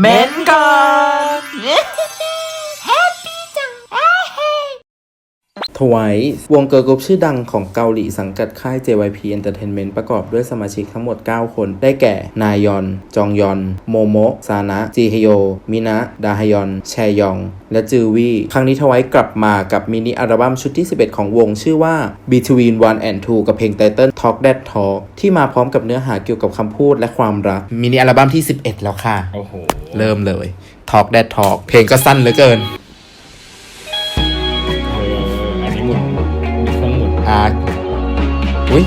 เม้ นก่อนทวายวงเกิร์ลกรุ๊ปชื่อดังของเกาหลีสังกัดค่าย JYP Entertainment ประกอบด้วยสมาชิกทั้งหมด 9 คน ได้แก่ นายอน จองยอน โมโมะ ซานะ จีฮยโย มินะ ดาฮยอน แชยอง และจือวี ครั้งนี้ทวายกลับมากับมินิอัลบั้มชุดที่ 11 ของวงชื่อว่า Between One and Two กับเพลงไตเติ้ล Talk That Talk ที่มาพร้อมกับเนื้อหาเกี่ยวกับคำพูดและความรัก มินิอัลบั้มที่ 11 แล้วค่ะ โอ้โห เริ่มเลย Talk That Talk เพลงก็สั้นเหลือเกิน องหมุนอ่าอุ้ย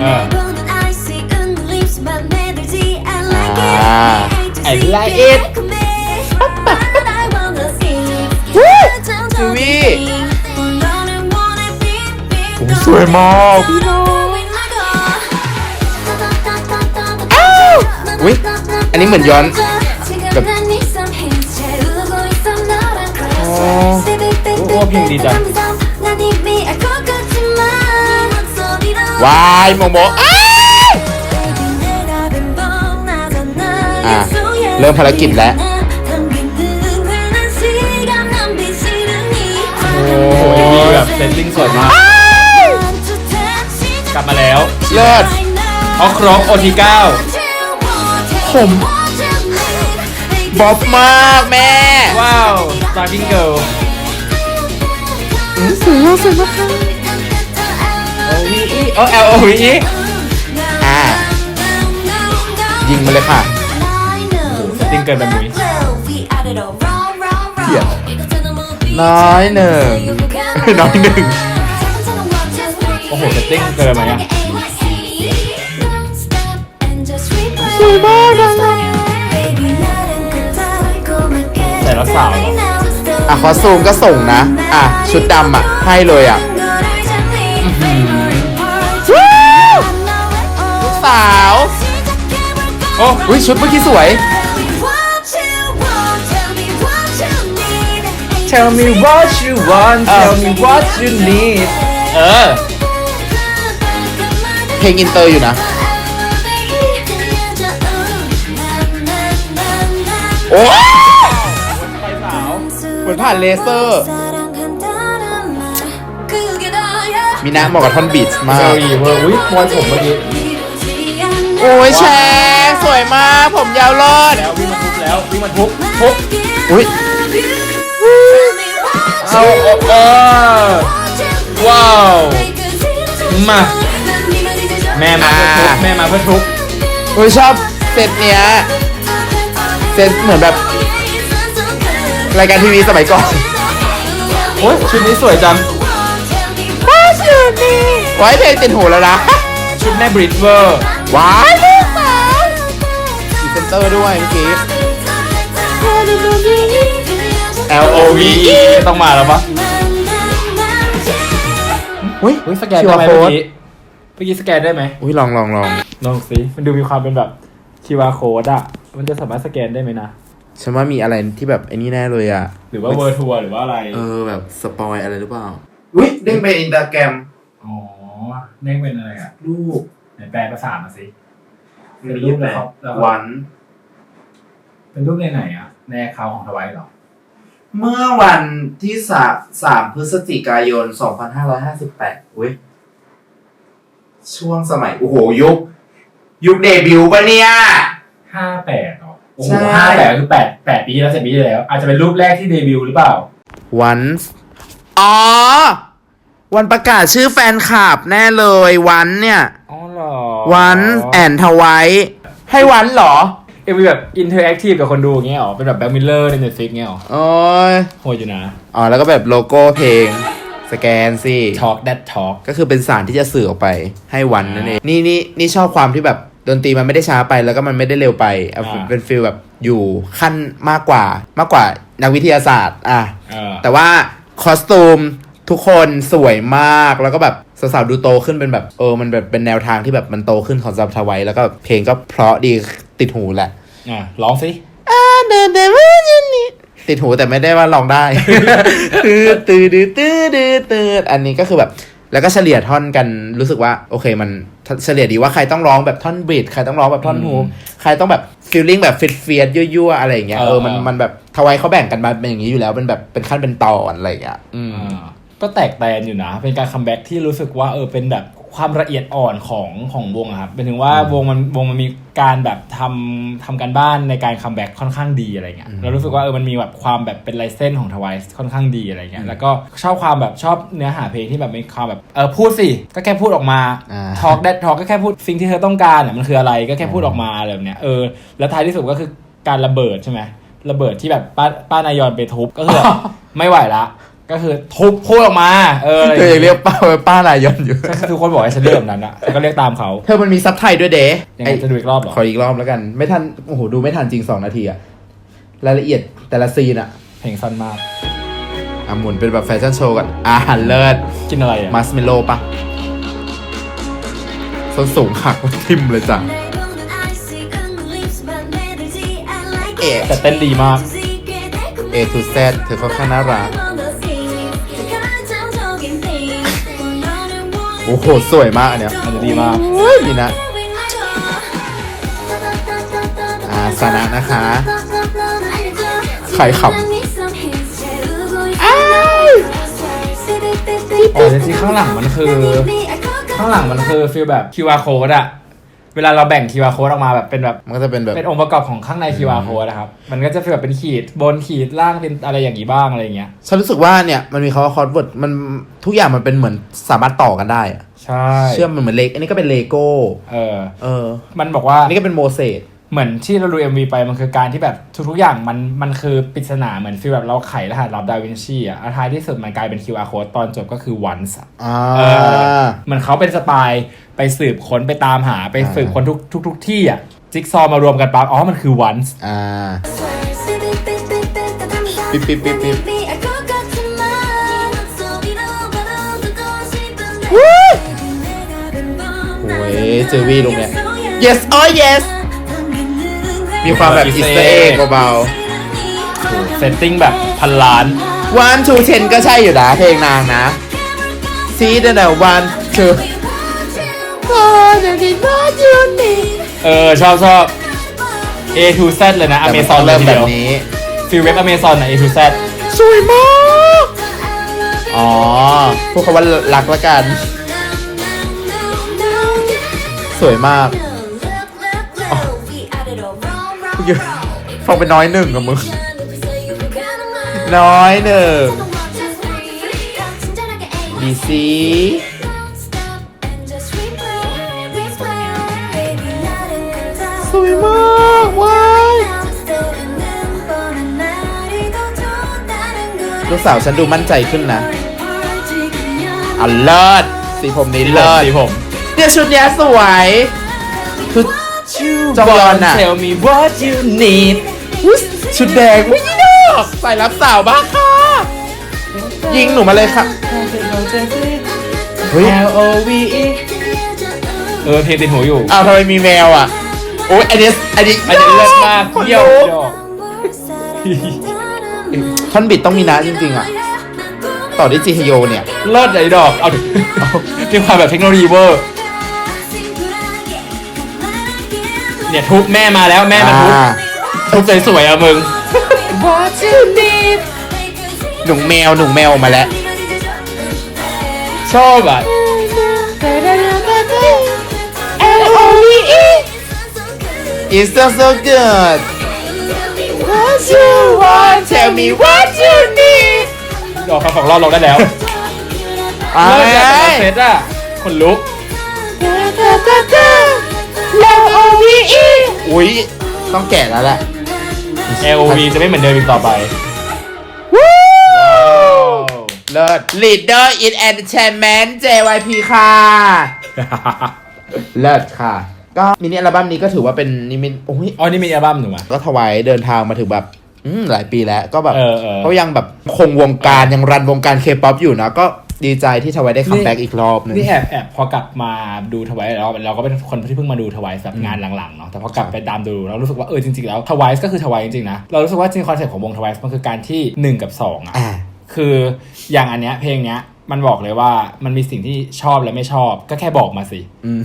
เออ I like it จูวี่สวยมากอุ้ยอันนี้เหมือนย้อน โอ้เพลงดีจังวายโมโมอ้าวอะเริ่มภารกิจแล้วโอ้โหมีแบบเซตติ้งสวยมาก กลับมาแล้ว เลิศเอาครบโอทีเก้าผมบ๊อบมากแม่ ว้าว Starting Girl สวยมากสวยมากโอวีอีเออ L O V E อ่ายิงมาเลยค่ะเซตติ้งเกินแบบนี้เหี้ยน้อยหนึ่งน้อยหนึ่งโอ้โหเซตติ้งเกินไหมอะสวยมากอะแต่ละสาวเหร ออะคอสตูมก็ส่งนะ อะ ชุดดำอะ ให้เลยอะสาว โอ้อุ้ยชุดเมื่อกี้สวย Tell me what you want Tell me what you need เออ เพลงอินเตอร์อยู่นะ โอ้เห มือนผ่านเลเซอร์ มีนะเหมาะกับท่อนบีทมาเซอกรีเวอร์อุ้ยมวยผมเมื่อกี้โอ้ยแชร์สวยมาก ผมยาวรอดแล้ววิ่งมาทุบแล้ววิ่งมาทุบทุบอุ้ยเอาเอาเออว้าว มา แม่มาเพื่อทุบแม่มาเพื่อทุบโอ้ยชอบเซตเนี้ยเซตเหมือนแบบ รายการทีวีสมัยก่อนโอ้ยชุดนี้สวยจังไว้เพลงติดหูแล้วนะ ชุดแม่บริดเวอร์ว้ายลูกสาวมีเซนเตอร์ด้วยเมื่อกี้ L O V E ต้องมาแล้วปะอุ้ยอุ้ยสแกนได้ไหม QR เมื่อ code กี้เมื่อกี้สแกนได้ไหมอุ้ยลองลองลองลองสิมันดูมีความเป็นแบบ QR code อะมันจะสามารถสแกนได้ไหมนะ ฉันว่ามีอะไรที่แบบไอ้นี่แน่เลยอะ หรือว่าเวอร์ทัวหรือว่าอะไร เออแบบสปอยอะไรหรือเปล่า อุ้ยเด้งไปอินสตาแกรมอ๋อเน่งเป็นอะไรอะลูกไหนแปลภาษามาสิเป็นรูปอะไรแล้วก็วันเป็นรูปในไหนอะในแอคเคาท์ของทวายเหรอเมื่อวันที่สามสามพฤศจิกายน 2558อุ้ย ช่วงสมัย โอ้โห ยุค ยุคเดบิวต์ปะเนี่ยห้าแปดเหรอ โอ้โหใช่ห้าแปดคือแปดแปดปีแล้วเจ็ดปีที่แล้ว อาจจะเป็นรูปแรกที่เดบิวต์หรือเปล่า วันอ๋อ วันประกาศชื่อแฟนคลับแน่เลยวันเนี่ยอ๋อเหรอวันแอนทไว้ให้วันเหรอ เอ็มวีแบบอินเทอร์แอคทีฟกับคนดูอย่างเงี้ยเหรอ เป็นแบบแบ็คมิลเลอร์ในเน็ตฟลิกเงี้ยเหรอโอ้ยโหดอยู่นะ อ๋อ แล้วก็แบบโลโก้เพลง สแกนสิ Talk that talk ก็คือเป็นสารที่จะสื่อออกไปให้วันนั่นเอง นี่นี่นี่ชอบความที่แบบ ดนตรีมันไม่ได้ช้าไปแล้วก็มันไม่ได้เร็วไปเอาอ่าเป็นฟีลแบบอยู่ขั้นมากกว่ามากกว่านักวิทยาศาสตร์ อะเออแต่ว่าคอสตูมทุกคนสวยมากแล้วก็แบบสาวๆดูโตขึ้นเป็นแบบเออมันแบบเป็นแนวทางที่แบบมันโตขึ้นของซับทวายแล้วก็เพลงก็เพราะดีติดหูแหละอะร้องสิติดหูแต่ไม่ได้ว่าร้องได้ตืดตืดตืดตืดตืดอันนี้ก็คือแบบ แล้วก็เฉลี่ยท่อนกันรู้สึกว่า โอเคมัน เฉลี่ยดีว่าใครต้องร้องแบบท่อนบริดใครต้องร้องแบบท่อนฮูใครต้องแบบฟีลลิ่งแบบฟิตเฟียดยั่วๆอะไรอย่างเงี้ยเออเออมันมันแบบทวายเขาแบ่งกันมาเป็นอย่างนี้อยู่แล้วเป็นแบบเป็นขั้นเป็นตอนอะไรอย่างเงี้ยอืมอ่าก็แตกแตนอยู่นะ เป็นการคัมแบ็กที่รู้สึกว่าเออเป็นแบบ ความละเอียดอ่อนของของวงอะครับเป็นถึงว่าวงมันวงมันมีการแบบทำทำการบ้านในการคัมแบ็กค่อนข้างดีอะไรเงี้ยแล้วรู้สึกว่าเออมันมีแบบความแบบเป็นลายเส้นของทวายค่อนข้างดีอะไรเงี้ยแล้วก็ชอบความแบบชอบเนื้อหาเพลงที่แบบมีความแบบเออพูดสิก็แค่พูดออกมาอ่าทอ l k ได้ทอ l k ก็แค่พูดสิ่งที่เธอต้องการเนี่ยมันคืออะไรก็แค่พูดออกมาอะไรแบบเนี้ยเออแล้วท้ายที่สุดก็คือการระเบิดใช่ไหมระเบิดที่แบบป้าป้านายอนไปทุบก็คือแบบไม่ไหวละ ก็คือทุบพูดออกมาเอออะไรอเธย่างอยังเงี้ยเรียกป้าป้านายอนอยู่ก็คือทุกคนบอกให้ฉันเรียกแบบนั้นอะฉันก็เรียกตามเขาเธอมันมีซับไทยด้วยเด้ยังไงจะดูอีกรอบเหรอขออีกรอบแล้วกัน ไม่ทันโอ้โหดูไม่ทันจริงสองนาทีอะรายละเอียดแต่ละซีนอะเพลงสั้นมากอะหมุนเป็นแบบแฟชั่นโชว์กันอาหารเลิศกินอะไรอะมัสเมโลปะส้นสูงหักทิมเลยจ้ะเอ๊ะแต่เต้นดีมาก A to Z เธอค่อนข้างน่ารัก โอ้โห สวยมากอันเนี้ยมันจะดีมากดีนะ อ่าสานะนะคะใครขับอ๋อจริงๆข้างหลังมันคือ ข้างหลังมันคือฟีลแบบ QR code อะ เวลาเราแบ่ง QR code ออกมาแบบเป็นแบบ มันก็จะเป็นแบบ เป็นองค์ประกอบของข้างใน QR code นะครับ มันก็จะฟีลแบบเป็นขีดบนขีดล่างเป็นอะไรอย่างนี้บ้างอะไรอย่างเงี้ย ฉันรู้สึกว่าเนี่ยมันมีคำว่าคอร์ดเวิร์ดมันทุกอย่างมันเป็นเหมือนสามารถต่อกันได้อะใช่ เชื่อมมันเหมือนเลกอันนี้ก็เป็นเลโก้ เออ เออ มันบอกว่า อันนี้ก็เป็นโมเสส เหมือนที่เราดู MV ไปมันคือการที่แบบทุกๆอย่างมันมันคือปริศนาเหมือนฟีลแบบเราไขรหัสลับดาวินชีอะแล้วท้ายที่สุดมันกลายเป็น QR code ตอนจบก็คือ once อะอ่าเออเหมือนเขาเป็นสปายไปสืบค้นไปตามหาไปสืบค้นทุกทุกทุกที่อะจิ๊กซอว์มารวมกันปั๊บอ๋อมันคือ once อ่าปิ๊บปิ๊บปิ๊บปิ๊บโอ้ยเจอวี่ลงเนี่ย yes oh yes มีความแบบอิสเตอร์เอ็กเบาเซตติ้งแบบพันล้านๆ one two ten ก็ใช่อยู่นะเพลงนางนะ see the one two เออชอบชอบ A to Z เลยนะแต่มัน Amazon เลเริ่ยมทีแบเดียบวนี้ฟีลเว็บ Amazon อะ A to Z สวยมาก อ๋อ พูดคำว่ารักละกัน สวยมาก ฟังไปน้อยหนึ่งกับมึง น้อยหนึ่งดีซีสวยมากว้ายลูกสาวฉันดูมั่นใจขึ้นนะอะเลิศสีผมนี้เลิศสีผมเนี่ยชุดเนี้ยสวย คือ จองยอนอะ Tell me what you need อุ๊ยชุดแดงวิ่งดอกใส่รับสาวบ้างค่ะ ยิงหนูมาเลยค่ะ เฮ้ย L O V E เออเพลงติดหูอยู่ อ้าวทำไมมีแมวอะ โอ้ยอันนี้อันนี้อันนี้เลิศมากคนเยี่ยวลุกดอกท่อนบิดต้องมีนะจริงๆอะ ต่อด้วยจีฮโยเนี่ย เลิศเลยดอก เอาดิมีความแบบเทคโนโลยีเวอร์ เนี่ยทุบแม่มาแล้วแม่มาทุบอ่าทุบสวยๆอะมึง หนุ่งแมวหนุ่งแมวออกมาแล้ว ชอบอะ It's so so good What you want Tell me what you need ดอกคำของรอบเราได้แล้วอ่าเลิศอะแต่ละเซตอะคนลุกอุ้ ต้องแกะแล้วแหละ L O V จะไม่เหมือนเดิมอีกต่อไป เลิศ Leader in Entertainment JYP ค่ะ เลิศค่ะ ก็มินิอัลบั้มนี้ก็ถือว่าเป็นนิมิตโอ้ยอ๋อนี่มีอัลบั้มหนูอะ ก็ถวายเดินทางมาถึงแบบอืมหลายปีแล้วก็แบบเออเออ เขายังแบบคงวงการยังรันวงการเคป๊อปอยู่นะก็ ดีใจที่ถวายได้คัมแบ็กอีกรอบหนึงนี่แอบแอบพอกลับมาดูทวายแล้วเราก็เป็นคนที่เพิ่งมาดูทวายแบบงานหลังๆเนาะแต่พอกลับไปตามดูเรารู้สึกว่าเออจริงๆแล้วทวายก็คือทวายจริงๆนะเรารู้สึกว่าจริงคอนเซ็ปต์ของวงทวายมันคือการที่ 1 กับ 2อะอ่าคืออย่างอันเนี้ยเพลงเนี้ย มันบอกเลยว่ามันมีสิ่งที่ชอบและไม่ชอบ ก็แค่บอกมาสิอืม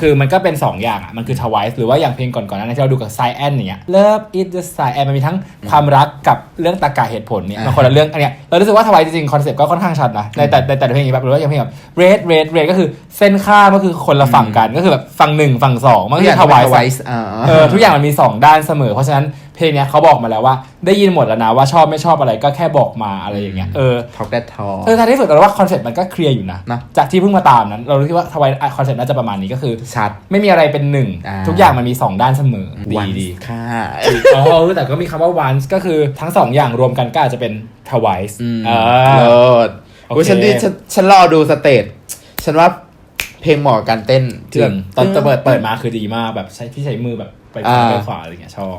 คือมันก็เป็น2อย่างอะ มันคือ Twice หรือว่าอย่างเพลงก่อนๆนั้นที่เราดูกับ c y a n อย่างเงี้ย Love is the c y a n มันมีทั้งความรักกับเรื่องตรรกะเหตุผลเนี่ยอ่ามันคนละเรื่องอันเนี้ยเรารู้สึกว่า Twice จริงๆคอนเซ็ปต์ก็ค่อนข้างชัดนะในแต่ในแต่ละเพลงอย่างแบบหรือว่าอย่างเพลงแบบ Red Red Red ก็คือเส้นข้ามก็คือคนละฝั่งกันก็คือแบบฝั่งหนึ่งฝั่งสองมันก็คือ Twice ไวอะส์อ่าเออทุกอย่างมันมี 2 ด้านเสมอ เพราะฉะนั้น เพลงเนี้ยเขาบอกมาแล้วว่า ได้ยินหมดแล้วนะว่าชอบไม่ชอบอะไรก็แค่บอกมาอะไรอย่างเงี้ยเออท็อกแดดทอเออท้ายที่สุดเราว่าคอนเซ็ปต์มันก็เคลียร์อยู่นะนะจากที่เพิ่งมาตามนั้น เรารู้ที่ว่าทวายคอนเซ็ปต์น่าจะประมาณนี้ก็คือชัดไม่มีอะไรเป็นหนึ่งอ่าทุกอย่างมันมี 2 ด้านเสมอดีวันดีค่ะอ๋อเออแต่ก็มีคำว่า once ก็คือทั้งสองอย่างรวมกันก็อาจจะเป็น twice อืมเอเลิอศโอเคอุ๊ยฉันดิฉันฉันรอดูสเตจฉันว่าเพลงเหมาะกับการเต้นจริงตอนตอนเปิดเปิดมาคือดีมากแบบใช้ที่ใช้มือแบบ ไปซ้ายอ่าไปขวาอะไรเงี้ยชอบ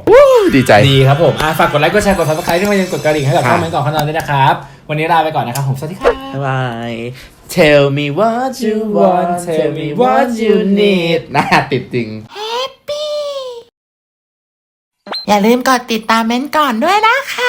ดีใจ ดีครับผมอะฝากกดไลค์กดแชร์กด subscribe ที่มายังกดกระดิ่งให้กับครับช่องเมนก่อนขนอนด้วยนะครับ วันนี้ลาไปก่อนนะครับผมสวัสดีครับบ๊ายบาย Tell me what you want Tell me what you need น่าติดจริง อย่าลืมกดติดตามเม้นท์ก่อนด้วยนะคะ